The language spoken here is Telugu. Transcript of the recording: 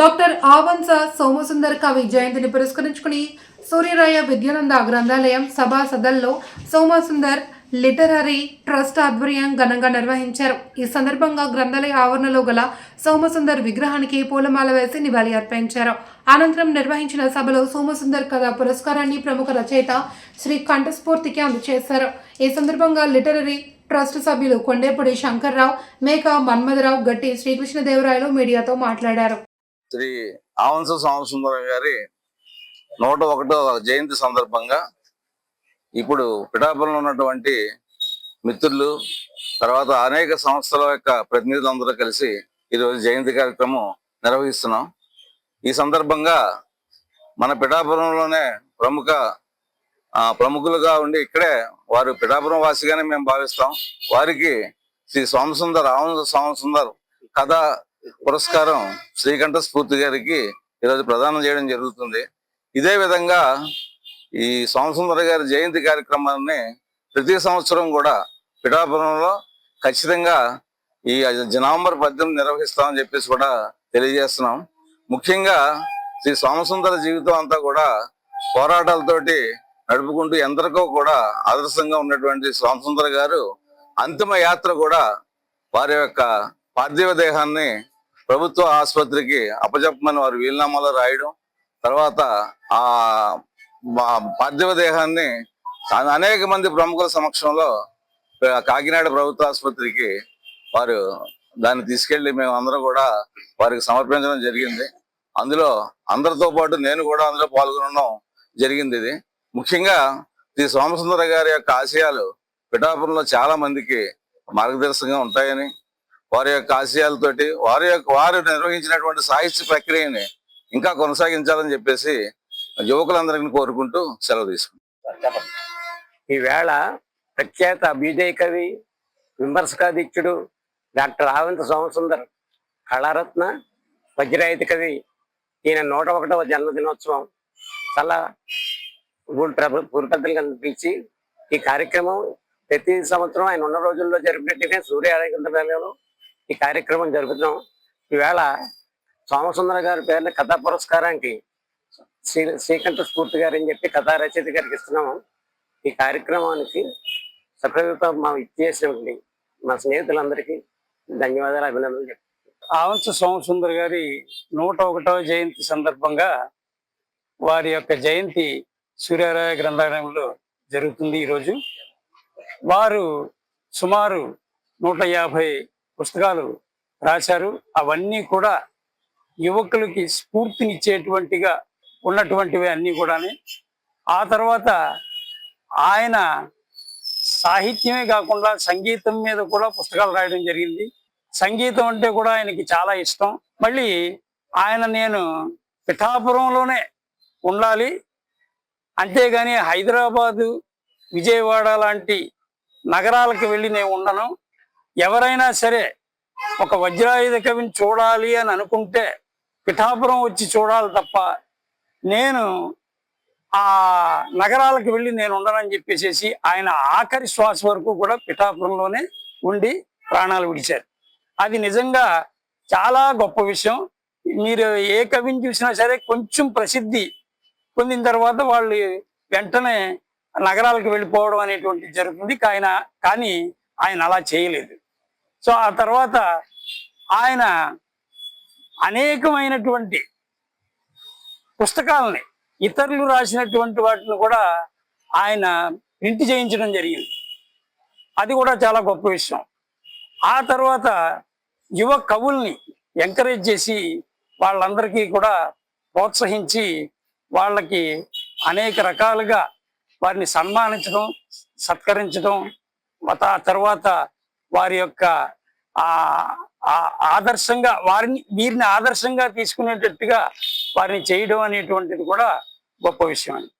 డాక్టర్ ఆవంస సోమసుందర్ కవి జయంతిని పురస్కరించుకుని సూర్యరాయ విద్యానంద గ్రంథాలయం సభా సదల్లో సోమసుందర్ లిటరరీ ట్రస్ట్ ఆధ్వర్యం ఘనంగా నిర్వహించారు. ఈ సందర్భంగా గ్రంథాలయ ఆవరణలో గల సోమసుందర్ విగ్రహానికి పూలమాల వేసి నివాళి అర్పించారు. అనంతరం నిర్వహించిన సభలో సోమసుందర్ కథ పురస్కారాన్ని ప్రముఖ రచయిత శ్రీ కంఠస్ఫూర్తికి అందజేశారు. ఈ సందర్భంగా లిటరరీ ట్రస్ట్ సభ్యులు కొండేపూడి శంకర్రావు మేక మన్మధరావు గట్టి శ్రీకృష్ణదేవరాయలు మీడియాతో మాట్లాడారు. శ్రీ ఆవంశ సోమసుందరం గారి నూట ఒకటో జయంతి సందర్భంగా ఇప్పుడు పిఠాపురంలో ఉన్నటువంటి మిత్రులు తర్వాత అనేక సంస్థల యొక్క ప్రతినిధులందరూ కలిసి ఈరోజు జయంతి కార్యక్రమం నిర్వహిస్తున్నాం. ఈ సందర్భంగా మన పిఠాపురంలోనే ప్రముఖ ప్రముఖులుగా ఉండి ఇక్కడే వారు పిఠాపురం వాసిగానే మేము భావిస్తాం. వారికి శ్రీ సోమసుందర్ ఆవంశ సోమసుందర్ కథ పురస్కారం శ్రీకంఠ స్ఫూర్తి గారికి ఈరోజు ప్రదానం చేయడం జరుగుతుంది. ఇదే విధంగా ఈ సోమసుందర గారి జయంతి కార్యక్రమాన్ని ప్రతి సంవత్సరం కూడా పిఠాపురంలో ఖచ్చితంగా ఈ నవంబర్ పద్దెనిమిది నిర్వహిస్తామని చెప్పేసి కూడా తెలియజేస్తున్నాం. ముఖ్యంగా శ్రీ సోమసుందర జీవితం అంతా కూడా పోరాటాలతోటి నడుపుకుంటూ ఎందరికో కూడా ఆదర్శంగా ఉన్నటువంటి సోమసుందర గారు అంతిమ యాత్ర కూడా వారి యొక్క పార్థివ దేహాన్ని ప్రభుత్వ ఆసుపత్రికి అప్పచెప్పమని వారు వీలునామాలో రాయడం తర్వాత ఆ పార్థివ దేహాన్ని అనేక మంది ప్రముఖుల సమక్షంలో కాకినాడ ప్రభుత్వ ఆసుపత్రికి వారు దాన్ని తీసుకెళ్ళి మేము అందరం కూడా వారికి సమర్పించడం జరిగింది. అందులో అందరితో పాటు నేను కూడా అందులో పాల్గొనడం జరిగింది ఇది. ముఖ్యంగా శ్రీ సోమసుందర గారి యొక్క ఆశయాలు పిఠాపురంలో చాలా మందికి మార్గదర్శకంగా ఉంటాయని వారి యొక్క ఆశయాలతోటి వారి యొక్క వారు నిర్వహించినటువంటి సాహిత్య ప్రక్రియని ఇంకా కొనసాగించాలని చెప్పేసి యువకులందరినీ కోరుకుంటూ సెలవు తీసుకుంటాం ఈవేళ ప్రఖ్యాత అభ్యుదయ కవి విమర్శకాధీక్షుడు డాక్టర్ ఆవంత సోమసుందర్ కళారత్న వజ్రాయుధ కవి ఈయన నూట ఒకటవ జన్మదినోత్సవం చాలా ఊరు ప్రభు పిలిచి ఈ కార్యక్రమం ప్రతి సంవత్సరం ఆయన ఉన్న రోజుల్లో జరిపినట్టుగా సూర్య గ్రంథాలయంలో ఈ కార్యక్రమం జరుపుతున్నాం ఈవేళ సోమసుందర గారి పేరున కథా పురస్కారానికి శ్రీ శ్రీకంఠ స్ఫూర్తి గారు అని చెప్పి కథా రచయిత గారికి ఇస్తున్నాము ఈ కార్యక్రమానికి సఫలత మా ఇచ్చేసినటువంటి మా స్నేహితులందరికీ ధన్యవాదాలు అభినందనలు చెప్తున్నాను. ఆవంశ సోమసుందర్ గారి నూట ఒకటవ జయంతి సందర్భంగా వారి యొక్క జయంతి సూర్యారాయ గ్రంథాలయంలో జరుగుతుంది ఈరోజు వారు సుమారు నూట యాభై పుస్తకాలు రాశారు. అవన్నీ కూడా యువకులకి స్ఫూర్తినిచ్చేటువంటిగా ఉన్నటువంటివి అన్నీ కూడాని. ఆ తర్వాత ఆయన సాహిత్యమే కాకుండా సంగీతం మీద కూడా పుస్తకాలు రాయడం జరిగింది. సంగీతం అంటే కూడా ఆయనకి చాలా ఇష్టం. మళ్ళీ ఆయన నేను పిఠాపురంలోనే ఉండాలి. అంతేగాని హైదరాబాదు విజయవాడ లాంటి నగరాలకు వెళ్ళి నేను ఉండను. ఎవరైనా సరే ఒక వజ్రాయుధ కవిని చూడాలి అని అనుకుంటే పిఠాపురం వచ్చి చూడాలి తప్ప నేను ఆ నగరాలకు వెళ్ళి నేను ఉండనని చెప్పేసి ఆయన ఆఖరి శ్వాస వరకు కూడా పిఠాపురంలోనే ఉండి ప్రాణాలు విడిచారు. అది నిజంగా చాలా గొప్ప విషయం. మీరు ఏ కవిని చూసినా సరే కొంచెం ప్రసిద్ధి పొందిన తర్వాత వాళ్ళు వెంటనే నగరాలకు వెళ్ళిపోవడం అనేటువంటిది జరుగుతుంది. ఆయన కానీ ఆయన అలా చేయలేదు. సో ఆ తర్వాత ఆయన అనేకమైనటువంటి పుస్తకాలని ఇతరులు రాసినటువంటి వాటిని కూడా ఆయన ప్రింట్ చేయించడం జరిగింది. అది కూడా చాలా గొప్ప విషయం. ఆ తర్వాత యువ కవుల్ని ఎంకరేజ్ చేసి వాళ్ళందరికీ కూడా ప్రోత్సహించి వాళ్ళకి అనేక రకాలుగా వారిని సన్మానించడం సత్కరించడం ఆ తర్వాత వారి యొక్క ఆ ఆ- ఆదర్శంగా వారిని వీరిని ఆదర్శంగా తీసుకునేటట్టుగా వారిని చేయడం అనేటువంటిది కూడా గొప్ప విషయం అండి.